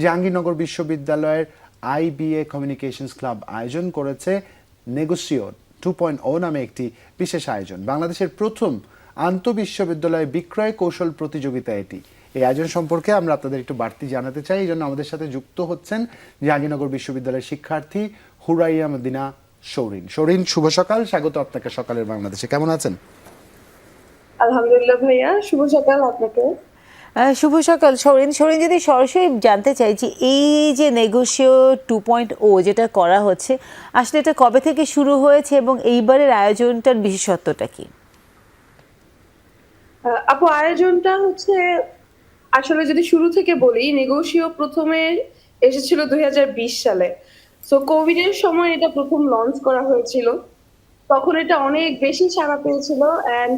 জাহাঙ্গীরনগর বিশ্ববিদ্যালয়ের IBA communications club আয়োজন করেছে নেগোসিও টু পয়েন্ট ও নামে একটি বিশেষ আয়োজন। বাংলাদেশের প্রথম আন্তঃবিশ্ববিদ্যালয় বিক্রয় কৌশল প্রতিযোগিতা এটি। এই আয়োজন সম্পর্কে আমরা আপনাদের একটু বাড়তি জানাতে চাই, এই জন্য আমাদের সাথে যুক্ত হচ্ছেন জাহাঙ্গীরনগর বিশ্ববিদ্যালয়ের শিক্ষার্থী হুরাইয়া মদিনা সৌরিন সৌরিন শুভ সকাল, স্বাগত আপনাকে সকালের বাংলাদেশে। কেমন আছেন? আলহামদুলিল্লাহ ভাইয়া, শুভ সকাল আপনাকে শুভ সকাল, সরেন। সরেন, যদি সরাসরি জানতে চাই যে এই যে নেগোসিও টু পয়েন্ট ও যেটা করা হচ্ছে, আসলে এটা কবে থেকে শুরু হয়েছে এবং এইবারের আয়োজনটার বিশেষত্বটা কি? আপু, আয়োজনটা হচ্ছে, আসলে যদি শুরু থেকে বলি, নেগোশিও প্রথমে এসেছিল দুই হাজার বিশ সালে। সো কোভিড এর সময় এটা প্রথম লঞ্চ করা হয়েছিল। তখন এটা অনেক বেশি সাড়া পেয়েছিল অ্যান্ড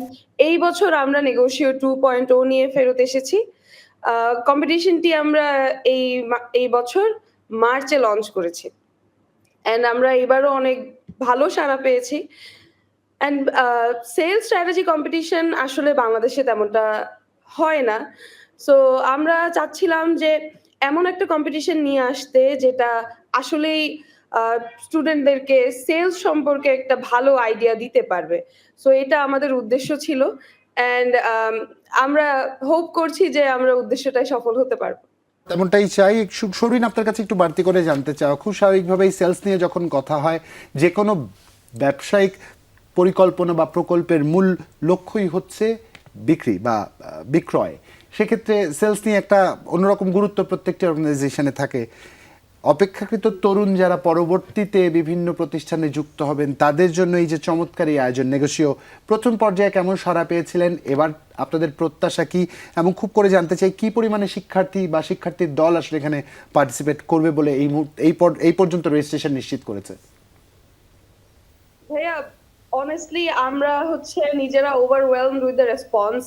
এই বছর আমরা নেগোশিও টু পয়েন্ট ও নিয়ে ফেরত এসেছি। কম্পিটিশনটি আমরা এই এই বছর মার্চে লঞ্চ করেছি। অ্যান্ড আমরা এবারও অনেক ভালো সাড়া পেয়েছি। অ্যান্ড সেলস স্ট্র্যাটেজি কম্পিটিশন আসলে বাংলাদেশে তেমনটা হয় না। সো আমরা চাচ্ছিলাম যে এমন একটা কম্পিটিশন নিয়ে আসতে যেটা আসলেই স্টুডেন্টদেরকে সেলস সম্পর্কে একটা ভালো আইডিয়া দিতে পারবে। সো এটা আমাদের উদ্দেশ্য ছিল। অ্যান্ড আমরা হোপ করছি যে আমরা উদ্দেশ্যটাই সফল হতে পারব। তেমনটাই চাই। সরিন, আপনার কাছে একটু বাড়তি করে জানতে চাও খুব স্বাভাবিকভাবেই সেলস নিয়ে যখন কথা হয়, যে কোনো ব্যবসায়িক পরিকল্পনা বা প্রকল্পের মূল লক্ষ্যই হচ্ছে বিক্রি বা বিক্রয়। সেক্ষেত্রে সেলস নিয়ে একটা অন্যরকম গুরুত্ব প্রত্যেকটি অর্গানাইজেশনে থাকে। অপেক্ষাকৃত তরুণ যারা পরবর্তীতে বিভিন্ন প্রতিষ্ঠানে যুক্ত হবেন, তাদের জন্য এই যে চমৎকার এই আয়োজন। নেগোসিও, প্রথম পর্যায়ে কেমন সাড়া পেয়েছিলেন? এবার আপনাদের প্রত্যাশা কি? এবং খুব করে জানতে চাই, কি পরিমাণে শিক্ষার্থী বা শিক্ষার্থীর দল আসলে এখানে পার্টিসিপেট করবে বলে এই এই পর্যন্ত রেজিস্ট্রেশন নিশ্চিত করেছে? ভাইয়া অনেস্টলি আমরা হচ্ছে নিজেরা ওভারওয়েলমড উইথ দ্য রেসপন্স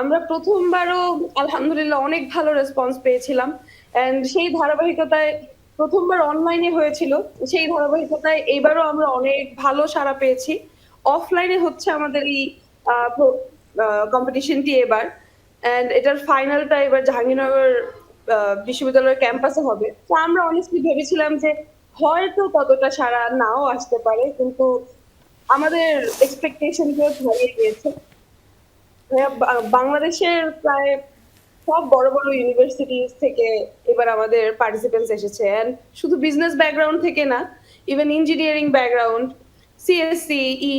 আমরা প্রথমবারও আলহামদুলিল্লাহ অনেক ভালো রেসপন্স পেয়েছিলাম। এন্ড সেই ধারাবাহিকতায় প্রথমবার অনলাইনে হয়েছিল। সেই ধারাবাহিকতায় এইবারও আমরা অনেক ভালো সাড়া পেয়েছি। অফলাইনে হচ্ছে আমাদের এই কম্পিটিশনটি এবার। এন্ড এটার ফাইনালটা এবার জাহাঙ্গীরনগর বিশ্ববিদ্যালয়ের ক্যাম্পাসে হবে। তো আমরা অনেস্টলি ভেবেছিলাম যে হয়তো ততটা সারা নাও আসতে পারে, কিন্তু আমাদের এক্সপেকটেশন কেউ ধরিয়ে দিয়েছে। বা- বাংলাদেশের প্রায় সব বড় বড় ইউনিভার্সিটিজ থেকে এবার আমাদের পার্টিসিপেন্টস এসেছে। অ্যান্ড শুধু বিজনেস ব্যাকগ্রাউন্ড থেকে না even engineering background CSC E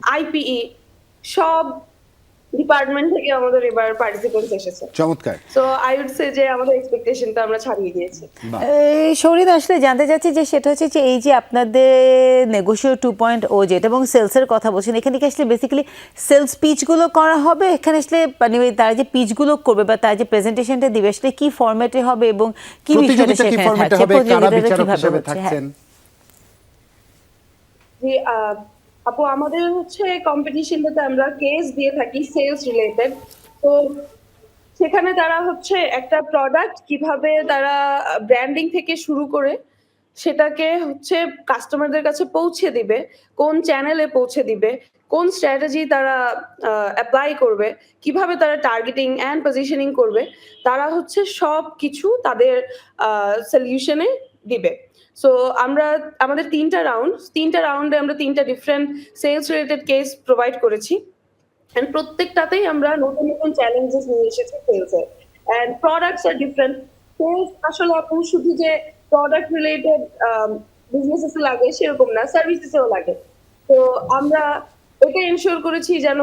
IPE সব ডিপার্টমেন্ট থেকে আমাদের এবার পার্টিসিপেন্টস এসেছে। চমৎকার। সো আই উড সে যে আমাদের এক্সপেকটেশনটা আমরা ছাড়িয়ে দিয়েছি। বাহ। সৌরিন আসলে জানতে চাচ্ছি যে সেটা হচ্ছে যে এই যে আপনাদের নেগোসিও টু পয়েন্ট ও যেটা এবং সেলসের কথা বলছেন এখানে কি আসলে বেসিক্যালি সেলস পিচগুলো করা হবে? এখানে আসলে মানে তারা যে পিচগুলো করবে বা তার যে প্রেজেন্টেশনটা দিবে আসলে কি ফরম্যাটে হবে এবং কি বিষয়টা প্রতিযোগিতা কি সেখানে ফরম্যাটে থাকছে? হবে? কারা প্রতিযোগিতাটা বিচারক কীভাবে হ্যাঁ। থাকছেন? আহ, আপু, আমাদের হচ্ছে কম্পিটিশনটাতে আমরা কেস দিয়ে থাকি সেলস রিলেটেড তো সেখানে তারা হচ্ছে একটা প্রোডাক্ট কীভাবে তারা ব্র্যান্ডিং থেকে শুরু করে সেটাকে হচ্ছে কাস্টমারদের কাছে পৌঁছে দিবে, কোন চ্যানেলে পৌঁছে দিবে, কোন স্ট্র্যাটেজি তারা অ্যাপ্লাই করবে, কীভাবে তারা টার্গেটিং অ্যান্ড পজিশনিং করবে, তারা হচ্ছে সব কিছু তাদের সলিউশনে দিবে। সো আমরা, আমাদের তিনটা রাউন্ড তিনটা রাউন্ডে আমরা তিনটা different sales related case provide করেছি। প্রত্যেকটাতেই আমরা নতুন নতুন চ্যালেঞ্জেস নিয়ে এসেছি সেলসের অ্যান্ড প্রোডাক্টস আর ডিফারেন্ট সেলস আসলে আপনি শুধু যে প্রোডাক্ট রিলেটেড বিজনেসেস লাগে সেরকম না সার্ভিসেসেও লাগে। তো আমরা এটা এনশিওর করেছি যেন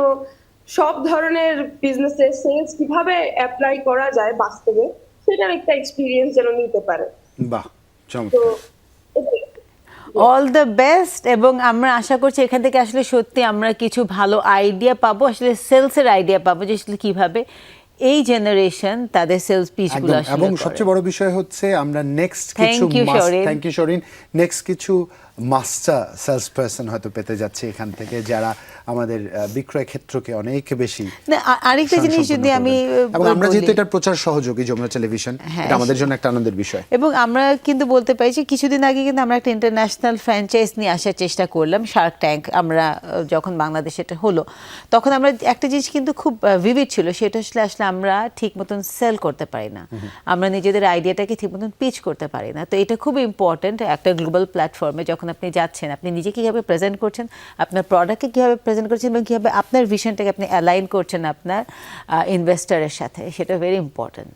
সব ধরনের বিজনেসে সেলস কীভাবে অ্যাপ্লাই করা যায় বাস্তবে, সেটার একটা এক্সপিরিয়েন্স যেন নিতে পারে। বাহ। অল দ্য বেস্ট এবং আমরা আশা করছি এখান থেকে আসলে সত্যি আমরা কিছু ভালো আইডিয়া পাবো আসলে সেলসের আইডিয়া পাবো যে আসলে কীভাবে এই জেনারেশন তাদের সেলস পিচগুলো গুলো আসলে এবং সবচেয়ে বড় বিষয় হচ্ছে আমরা নেক্সট কিছু কিছু you Shareen thank you Shareen next কিছু মাস্টার সেলস পার্সন হয়তো পেতে যাচ্ছে এখান থেকে যারা আমাদের বিক্রয় ক্ষেত্রকে অনেক বেশি আরেকটা জিনিস যদি আমি এবং আমরা যেহেতু এটার প্রচার সহযোগী যমুনা টেলিভিশন হ্যাঁ, এটা আমাদের জন্য একটা আনন্দের বিষয়। এবং আমরা কিন্তু বলতে পারি যে কিছুদিন আগে কিন্তু আমরা একটা ইন্টারন্যাশনাল ফ্র্যাঞ্চাইজ নিয়ে আসার চেষ্টা করলাম শার্ক ট্যাঙ্ক আমরা যখন বাংলাদেশে এটা হলো তখন আমরা একটা জিনিস কিন্তু খুব ভিভিড ছিল সেটা আসলে আসলে আমরা ঠিক মতন সেল করতে পারি না। আমরা নিজেদের আইডিয়াটাকে ঠিক মতন পিচ করতে পারি না। তো এটা খুব ইম্পর্ট্যান্ট একটা গ্লোবাল প্ল্যাটফর্মে যখন আপনি যাচ্ছেন, আপনি নিজেকে কীভাবে প্রেজেন্ট করছেন, আপনার প্রোডাক্টকে কীভাবে প্রেজেন্ট করছেন এবং কীভাবে আপনার ভিশনটাকে আপনি অ্যালাইন করছেন আপনার ইনভেস্টারের সাথে, সেটা ভেরি ইম্পর্ট্যান্ট